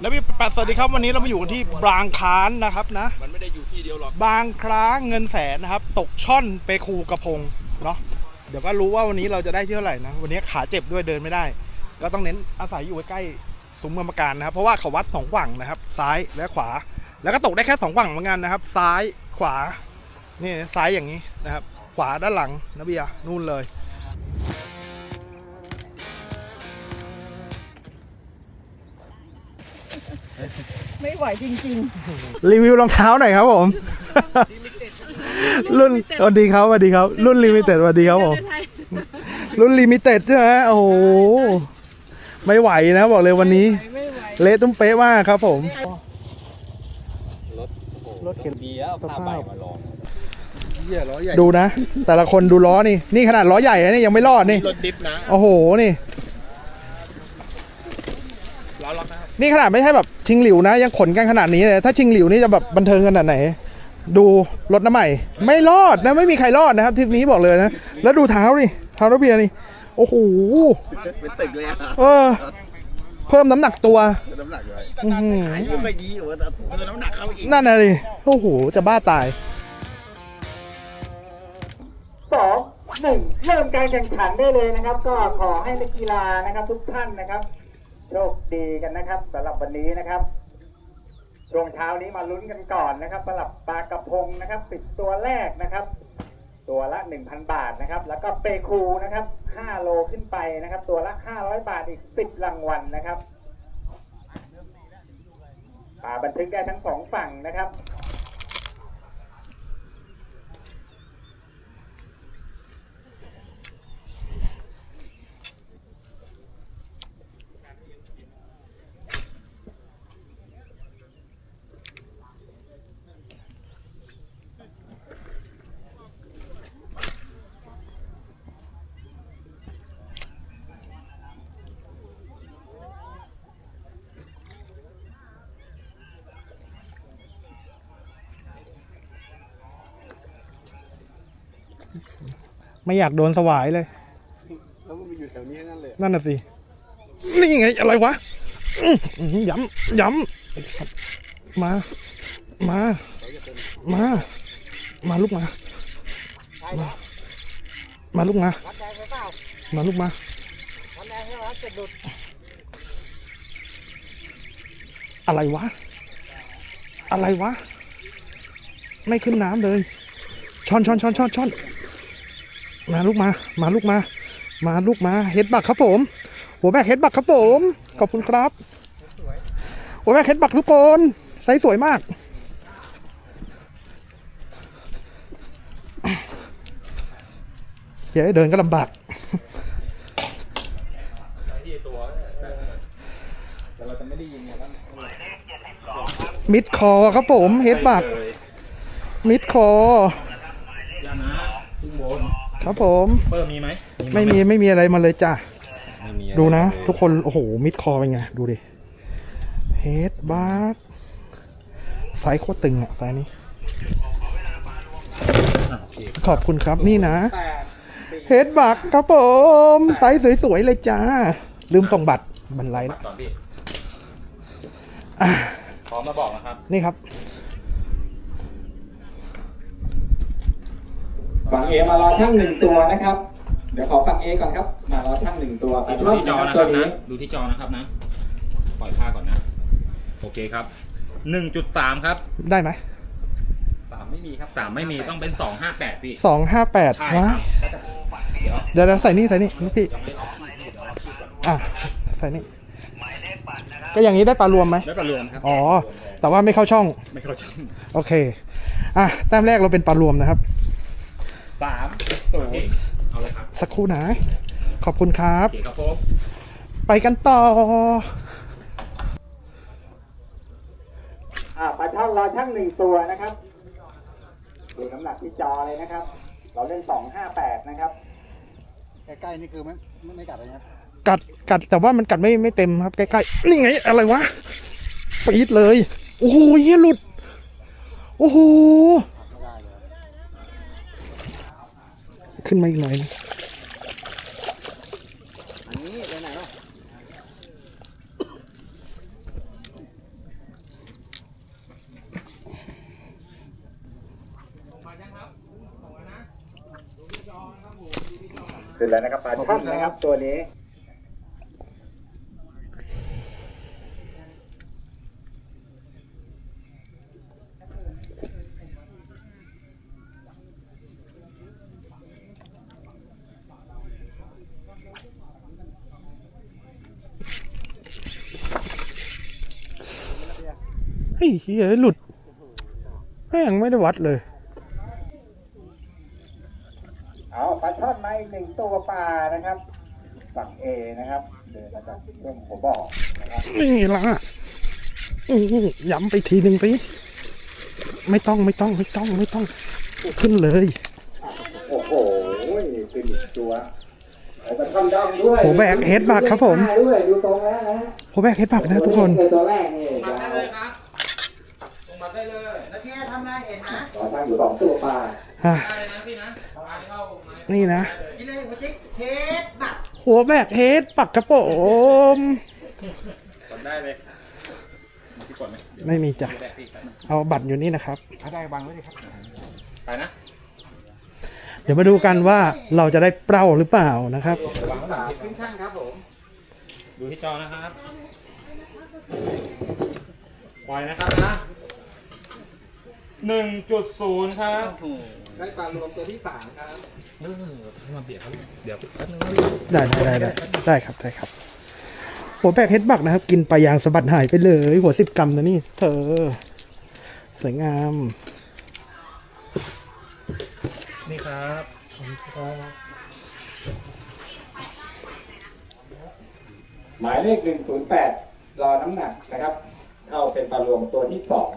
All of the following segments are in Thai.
แล้วพี่ปัดสวัสดีครับวันนี้เรามาอยู่กันที่บางค้านนะครับนะ มันไม่ได้อยู่ที่เดียวหรอกบางคล้าเงินแสนนะครับ ตกช่อนไปคูกระพงเนาะเดี๋ยวก็รู้ว่าวันนี้เราจะได้ที่เท่าไหร่นะ วันนี้ขาเจ็บด้วยเดินไม่ได้ ก็ต้องเน้นอาศัยอยู่ใกล้ๆซุ้มกรรมการนะครับ เพราะว่าเขาวัดสองฝั่งนะครับ ซ้ายและขวา แล้วก็ตกได้แค่สองฝั่งเหมือนกันนะครับ ซ้ายขวานี่ซ้ายอย่างนี้นะครับ ขวาด้านหลังนะเบียร์นู่นเลย ไม่ไหวจริงรีวิวรองเท้าหน่อยครับผม รุ่นสวัสดีครับสวัสดีครับ รุ่นลิมิเต็ดสวัสดีครับผม รุ่นลิมิเต็ดใช่ไหมโอ้โห ไม่ไหวนะบอกเลยวันนี้ไม่ไหว เละตุ้มเป๊ะมากครับผม รถโอ้โหรถเข็นดีแล้วผ้าใบมาลอง เหี้ยล้อใหญ่ดูนะ แต่ละคนดูล้อนี่ นี่ขนาดล้อใหญ่นะนี่ยังไม่รอดนี่ รถดิฟนะ โอ้โห นี่ล้อล็อก นะครับนี่ขนาดไม่ใช่แบบชิงหลิวนะ ยังขนกันขนาดนี้เลย ถ้าชิงหลิวนี่จะแบบบันเทิงขนาดไหน ดูรถน้ำใหม่ ไม่รอดนะไม่มีใครรอดนะครับทริปนี้บอกเลยนะ แล้วดูเท้านี่เท้าระเบียร์นี่โอ้โหเป็นตึกเลยอะเออ เพิ่มน้ำหนักตัวน้ำหนักเลยอื้อหือไม่ค่อยดีอยู่ว่าแต่เออน้ำหนักเข้าอีกนั่นน่ะดิโอ้โหจะบ้าตายสองหนึ่งเริ่มการแข่งขันได้เลยนะครับ ก็ขอให้นักกีฬานะครับ ทุกท่านนะครับ โชคดีกันนะครับสำหรับวันนี้นะครับช่วงเช้านี้มาลุ้นกันก่อนนะครับสำหรับปลากระพงนะครับสิบตัวแรกนะครับ ตัวละ1,000บาทนะครับ แล้วก็เปคูนะครับ5โลขึ้นไปนะครับ ตัวละ500บาทอีก10รางวัลนะครับป่าบันทึกได้ทั้งสองฝั่งนะครับ ไม่อยากโดนสวายเลย แล้วมันอยู่แถวนี้นั่นเลยนั่นน่ะสิ นี่ไงอะไรวะอื้อหือย้ำย้ำมา มา มา มาลูกมามามาลูกมามาลูกมาอะไรวะ อะไรวะ ไม่ขึ้นน้ำเลยช้อนช้อนช้อนช้อนช้อน มาลูกมา มาลูกมา มาลูกมาเฮดบักครับผม หัวแบกเฮดบักครับผม ขอบคุณครับหัวแบกเฮดบักทุกคนไซส์สวยมากเดี๋ยวให้เดินก็ลำบากมิดคอครับผมเฮดบักมิดคอ ครับผมเปิดมีไหมไม่มีไม่มีอะไรมาเลยจ้ะไม่มีดูนะ ทุกคน โอ้โห มิดคอเป็นไง ดูดิเฮดบักไซส์โคตรตึงอะไซส์นี้อะโอเคขอบคุณครับนี่นะแปดเฮดบักครับผมไซส์สวยๆเลยจ้า ลืมส่งบัตรบันไลแล้วก่อนพี่อะพร้อมมาบอกนะครับ นี่ครับ ฝั่งเอมารอช่างหนึ่งตัวนะครับ เดี๋ยวขอฝั่งเอก่อนครับ มารอช่างหนึ่งตัวปลาดูช่อนที่จอนะนะคครัรับบตัวนะนี้ดูที่จอนะครับนะ ปล่อยผ้าก่อนนะ โอเคครับหนึ่งจุดสามครับ ได้ไหมสามไม่มีครับสามไม่มีต้องเป็นสองห้าแปดพี่ สองห้าแปดใช่วะครับเดี๋ยวเดี๋ยวเดี๋ยวใส่นี่ใส่นี่ลูกพี่ ยังไม่ออกที่เดี๋ยวเราคิดก่อนอะ ใส่นี่ ก็อย่างนี้ได้ปลารวมไหม แล้วก็รวมครับอ๋อ แต่ว่าไม่เข้าช่อง ไม่เข้าใจโอเค อะ แต้มแรกเราเป็นปลารวมนะครับ สามศูนโอเคย์เอาเลยครับสักครู่นะ ขอบคุณครับ โอเคครับผมไปกันต่อ อ่าปลาช่อนรอช่างหนึ่งตัวนะครับดูน้ำหนักที่จอเลยนะครับ เราเล่นสองห้าแปดนะครับใกล้ๆนี่คือไม่ไม่ไม่กัดเลยนะครับกัดกัดแต่ว่ามันกัดไม่ไม่เต็มครับ ใกล้ๆ นี่ไง อะไรวะปีดเลย โอ้โหเฮียหลุด โอ้โห ขึ้นมาอีกหน่อยนะอันนี้ไปไหนวะขึ้นแล้วนะครับปลาช่อนนะครับตัวนี้ ฮ้ยเฮ้ยหลุดแม่งไม่ได้วัดเลย เอาปลาช่อนมาอีกหนึ่งตัวปลานะครับฝั่งเอนะครับเดินมาจากช่วงหัวบ่อนะครับนี่ละอื้อย้ำไปทีหนึ่งสิไม่ต้องไม่ต้องไม่ต้องไม่ต้อง ขึ้นเลย โอ้โหเป็นอีกตัวเอาปลาช่อนดองด้วยโหแบกเฮดบักครับผมด้วยดูตรงแล้วนะโหแบกเฮดบักนะทุกคนตัวแรกนี่ มาได้เลยครับลงมาได้เลยต่อตั้งอยู่สองตัวปลาอะได้เลยนะพี่นะมาเข้ามานี่นะพี่เล่หัวจิ๊กเทสบักหัวแบกเฮดปักกระโปมกดได้เลยพี่กดไหมไม่มีจ้ะ แบกพี่ครับเอาบัตรอยู่นี่นะครับ ถ้าได้วางไว้เลยครับไปนะเดี๋ยวมาดูกันว่าเราจะได้เปล่าหรือเปล่านะครับ วางสามขึ้นช่างครับผม ดูที่จอนะครับ ปล่อยนะครับนะ หนึ่งจุดศูนย์ครับได้ปลารวมตัวที่สามครับเออให้มาเบียดเขาเดี๋ยวแป๊บนึงนะได้ได้ได้ได้ได้ครับได้ครับ หัวแบกเฮดบักนะครับ กินปลายางสะบัดหายไปเลย หัวสิบกรัมนะนี่ เธอ สวยงาม นี่ครับหมายเลขหนึ่งศูนย์แปดรอน้ำหนักนะครับ เข้าเป็นปลารวมตัวที่สอง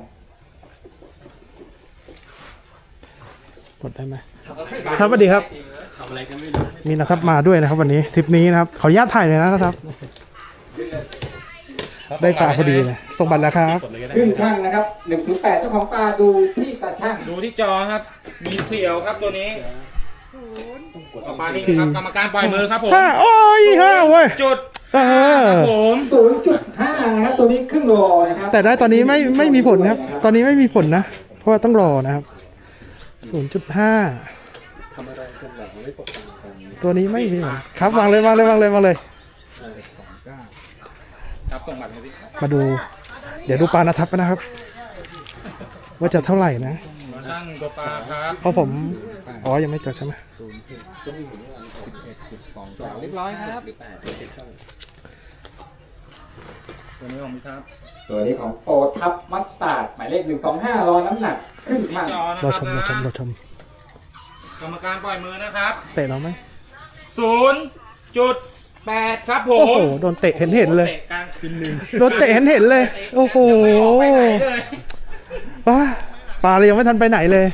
กดได้ไหมครับสวัสดีครับ มีนะครับมาด้วยนะครับ วันนี้ทริปนี้นะครับ ขออนุญาตถ่ายเลยนะครับ ได้ปลาพอดีเลยส่งบัตรแล้วครับกดเลยก็ได้ขึ้นช่างนะครับหนึ่งศูนย์แปดเจ้าของปลาดูที่ตาช่างดูที่จอครับ มีเสียวครับตัวนี้เอาปลานิ่งนะครับกรรมการปล่อยมือครับผมห้าโอ้ยห้าเว้ยจุดเออครับผมศูนย์จุดห้านะครับตัวนี้ครึ่งโลนะครับแต่ได้ตอนนี้ไม่ไม่มีผลครับ ตอนนี้ไม่มีผลนะ เพราะว่าต้องรอนะครับ ศูนย์จุดห้าตัวนี้ไม่มีผลครับวางเลยวางเลยวางเลยวางเลยครับส่งบัตรมาสิมาดู เดี๋ยวดูปลานาทับนะครับ ว่าจะเท่าไหร่นะช่างตัวปลาครับเพราะผมอ๋อยังไม่จดใช่ไหมเรียบร้อยครับตัวนี้ของพี่ครับ ตัวนี้ของโอทับมัสตาร์ดหมายเลขหนึ่งสองห้ารอน้ำหนักขึ้นที่ช่างจอนะคเรารับชมเราชมนะเราชมกรรมการปล่อยมือนะครับเตะเราไหมศูนย์จุดแปดครับผมโอ้โหโดนเตะเห็นเห็นเลยตะกลางคืนหนึ่งโดนเตะเห็นเห็นเลย โอ้โหไม่ออกไปไหนเลยว้าปลาเลยยังไม่ทันไปไหนเลย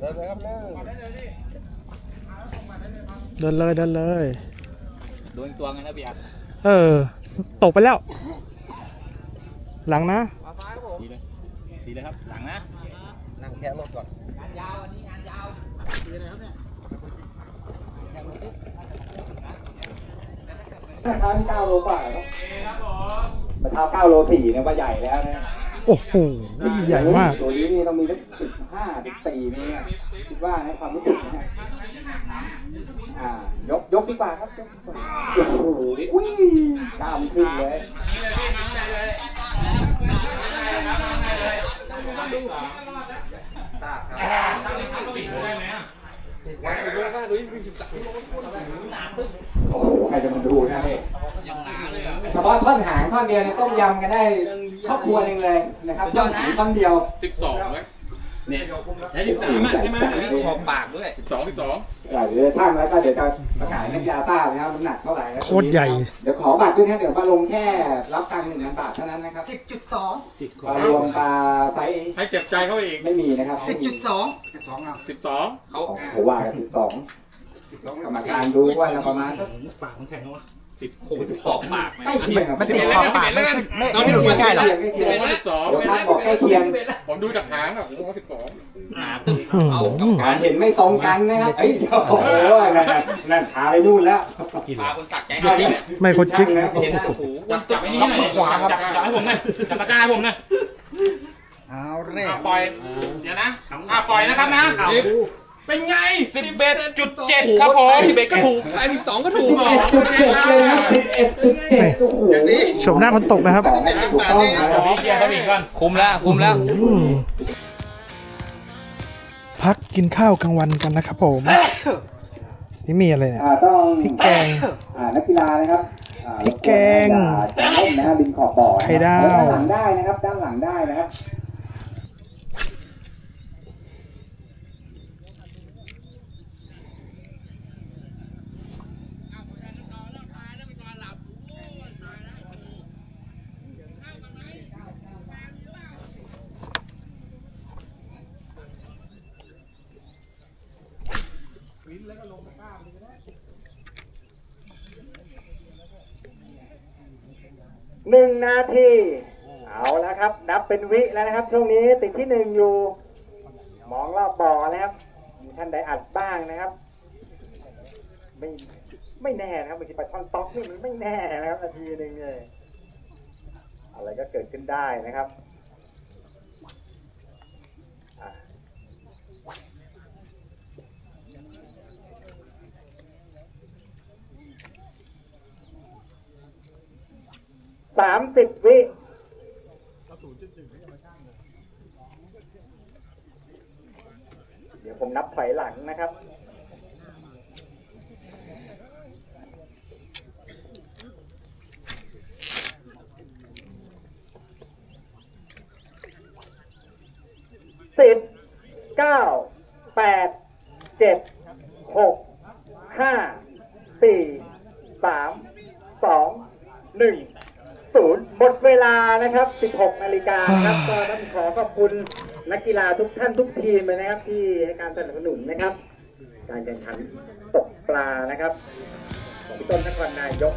เริ่มเลยครับเริ่มเดินเลยเดินเลย โดนตัวกันนะเบียร์เออ ตกไปแล้ว หลังนะดีเลยดีเลยครับ หลังนะ นั่งแค่รถก่อนเมื่อเช้านี่เก้าโลกว่าครับเมื่อเช้าเก้าโลสี่เนี่ยว่าใหญ่แล้วนะ โอ้โหใหญ่มาก ตัวนี้นี่ต้องมีสักสิบห้าสิบสี่นี่อะคิดว่าในความรู้สึกนะฮะอ่ายกยกดีกว่าครับยกดีกว่าโอ้โหอุ้ยกล้ามขึ้นเลยโอ้โหใครจะมาดูนะพี่เฉพาะท่อนหางท่อนเดียวเนี่ยต้มยำกันได้ ครอบครัวหนึ่งเลยนะครับท่อนหางท่อนเดียวสิบสองไหมใช้สิบสามใช่ไหมขอบปากด้วยสิบสองสิบสองเดี๋ยวช่างแล้วก็เดี๋ยวจะประกาศน้ำยาต้านะครับน้ำหนักเท่าไหร่นะโคตรใหญ่ เดี๋ยวขอบัตรด้วยนะเดี๋ยวมาลงแค่รับตังค์หนึ่งพันบาทเท่านั้นนะครับสิบจุดสองปลารวมปลาไซส์ให้เจ็บใจเขาอีกไม่มีนะครับสิบจุดสองสิบสองเอาสิบสองเขาเขาว่ากันสิบสองสิบสองกรรมการดูว่าจะประมาณสักปากมันแข็งแล้ววะ สิบโคสิบสองปากใกล้เคียงกับมันติดใกขอบปากไม่ขึ้นไม่ไม่ไม่ใกล้หรอกล้เคียงสิบสองเดี๋ยวช่างบอกใกล้เคียงผมดูจากหางอะผมว่าสิบสองอืมการเห็นไม่ตรงกันนะครับเอ้ยโอ้โหนั่นน่ะนั่นขาไปนู่นแล้วปากคนตักใจไม่คนชิกนะโอ้โหจับไอ้นี่หน่อยจับจับให้ผมหน่อยจับปากกาให้ผมหน่อยเอาเร่อะปล่อย เดี๋ยวนะอะปล่อยนะครับนะแเป็นไงสิบเอ็ดจุดเจ็ดครับผมสิบเอ็ดก็ถูกแปดสิบสองก็ถูกสิบเอ็ดจุดเจ็ดเลยครับสิบเอ็ดจุดเจ็ดโอ้โหชมหน้าคนตกนะครับถูกต้องครับพี่เกียร์เขาอีกก่อนคุมแล้วคุมแล้วอืมพักกินข้าวกลางวันกันนะครับผม นี่มีอะไรเนี่ย อ่าต้องพริกแกง อ่านักกีฬานะครับอ่าพริกแกงอย่าเล่นนะฮะริมขอบบ่อนะครับไข่ดาว ด้านหลังได้นะครับ ด้านหลังได้นะครับ หนึ่งนาที เอาแล้วครับ นับเป็นวิแล้วนะครับ ช่วงนี้ติดที่หนึ่งอยู่ มองรอบบ่อนะครับมีท่านใดอัดบ้างนะครับ ไม่ไม่แน่นะครับบางทีปลาช่อนต๊อกนี่มันไม่แน่นะครับนาทีหนึ่งเนี่ยอะไรก็เกิดขึ้นได้นะครับ สามสิบวิเดี๋ยวผมนับถอยหลังนะครับ สิบ เก้า แปด เจ็ด หก ห้า สี่ สาม สอง หนึ่ง ศูนย์หมดเวลานะครับ 16 นาฬิกานะครับก็ต้องขอขอบคุณนักกีฬาทุกท่านทุกทีมเลยนะครับ ที่ให้การสนับสนุนนะครับ การแข่งขันตกปลานะครับของพี่ต้นนครนายก